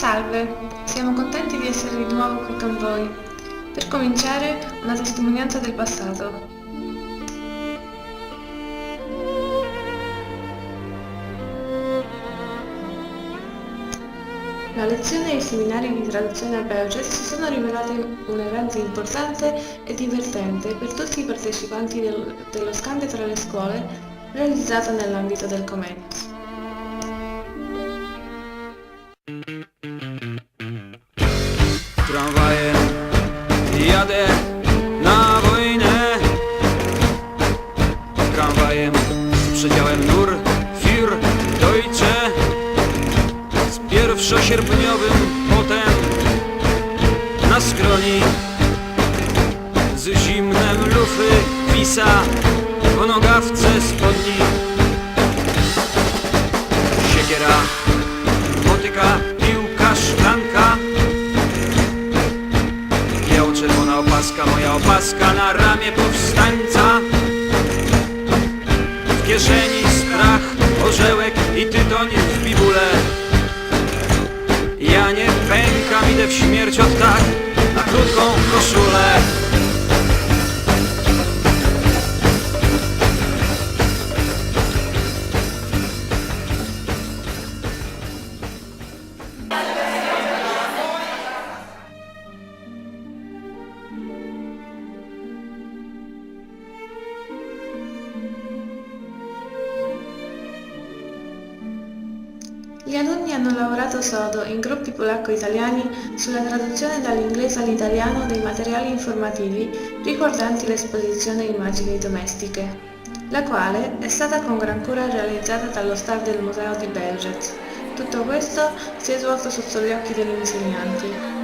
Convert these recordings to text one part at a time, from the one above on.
Salve, siamo contenti di essere di nuovo qui con voi. Per cominciare, una testimonianza del passato. La lezione e i seminari di traduzione a Belget si sono rivelati un evento importante e divertente per tutti i partecipanti del- dello scambio tra le scuole realizzato nell'ambito del Comenius. Motyka, piłka, szklanka. Biało-czerwona opaska, moja opaska na ramię powstańca. W kieszeni strach, orzełek i tytoń w bibule. Ja nie pękam, idę w śmierć od tak na krótką koszulę hanno lavorato sodo in gruppi polacco-italiani sulla traduzione dall'inglese all'italiano dei materiali informativi riguardanti l'esposizione Immagini domestiche, la quale è stata con gran cura realizzata dallo staff del Museo di Belget. Tutto questo si è svolto sotto gli occhi degli insegnanti.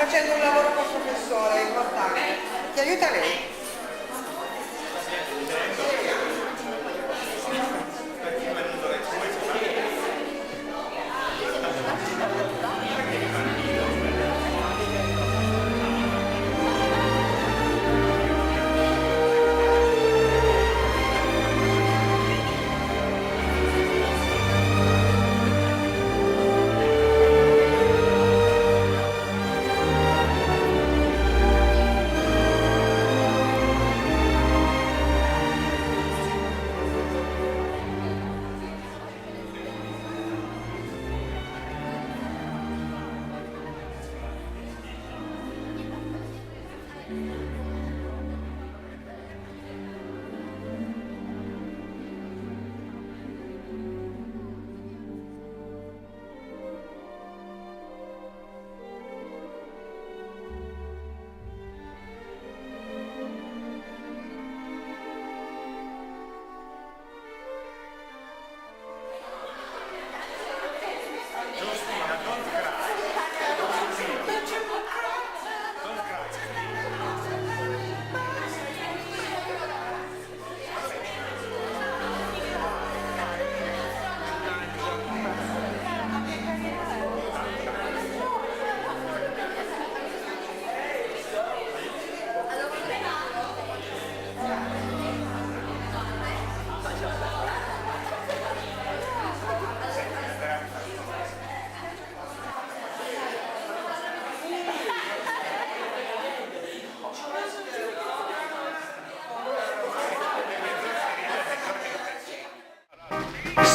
Facendo un lavoro col professore, importante. Ti aiuta lei?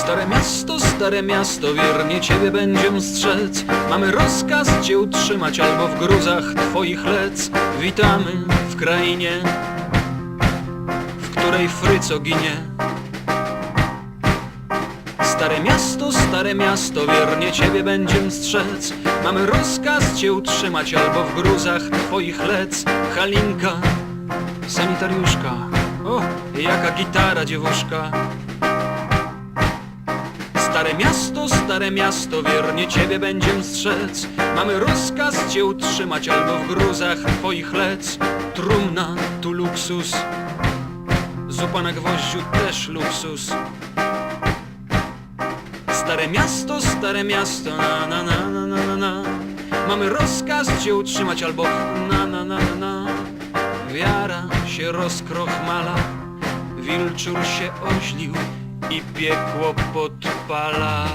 Stare miasto, stare miasto, wiernie ciebie będziem strzec. Mamy rozkaz cię utrzymać albo w gruzach twoich lec. Witamy w krainie, w której fryco ginie. Stare miasto, stare miasto, wiernie ciebie będziem strzec. Mamy rozkaz cię utrzymać albo w gruzach twoich lec. Halinka, sanitariuszka, o, jaka gitara dziewuszka Stare miasto, stare miasto, wiernie ciebie będziem strzec. Mamy rozkaz cię utrzymać albo w gruzach twoich lec. Trumna, tu luksus Zupa na gwoździu też luksus. Stare miasto, stare miasto, na na na na na na na. Mamy rozkaz cię utrzymać albo na na na na na. Wiara się rozkrochmala, wilczur się oźlił i piekło podpala.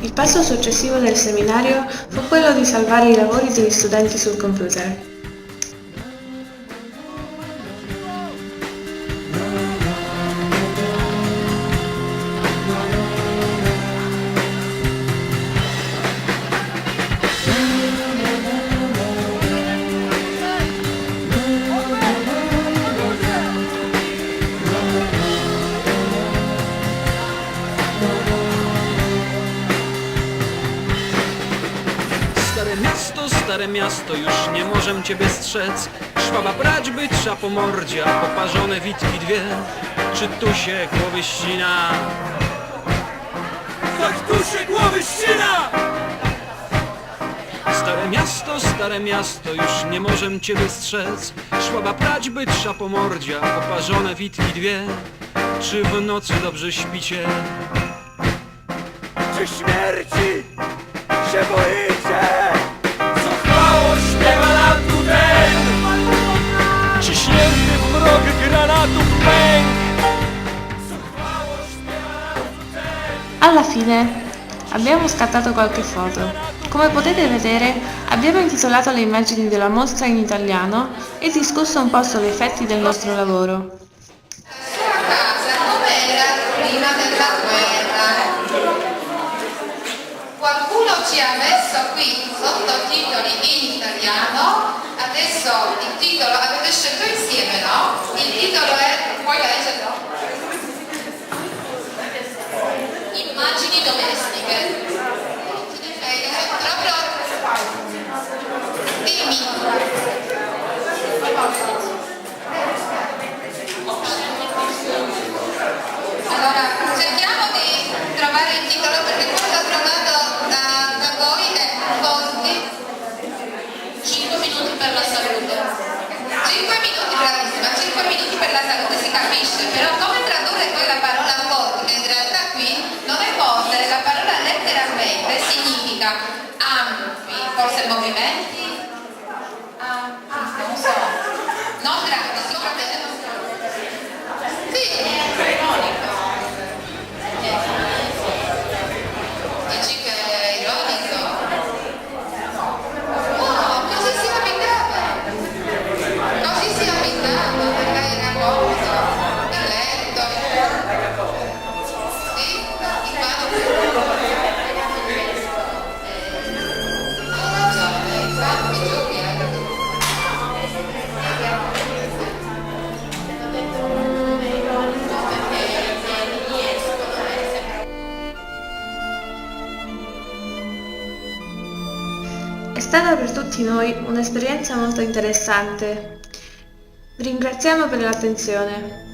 Il passo successivo del seminario fu quello di salvare i lavori degli studenti sul computer. Miasto, już nie możem ciebie strzec Szwaba brać by trza po mordzie, a poparzone witki dwie Czy tu się głowy ścina? Tak tu się głowy ścina! Stare miasto, stare miasto, już nie możem ciebie strzec Szłaba prać by trza po mordzie, a poparzone witki dwie Czy w nocy dobrze śpicie? Czy śmierci się boicie? Alla fine abbiamo scattato qualche foto. Come potete vedere abbiamo intitolato le immagini della mostra in italiano e discusso un po' sugli effetti del nostro lavoro. ci ha messo qui sottotitoli in italiano, adesso il titolo avete scelto insieme, no? È stata per tutti noi un'esperienza molto interessante. Vi ringraziamo per l'attenzione.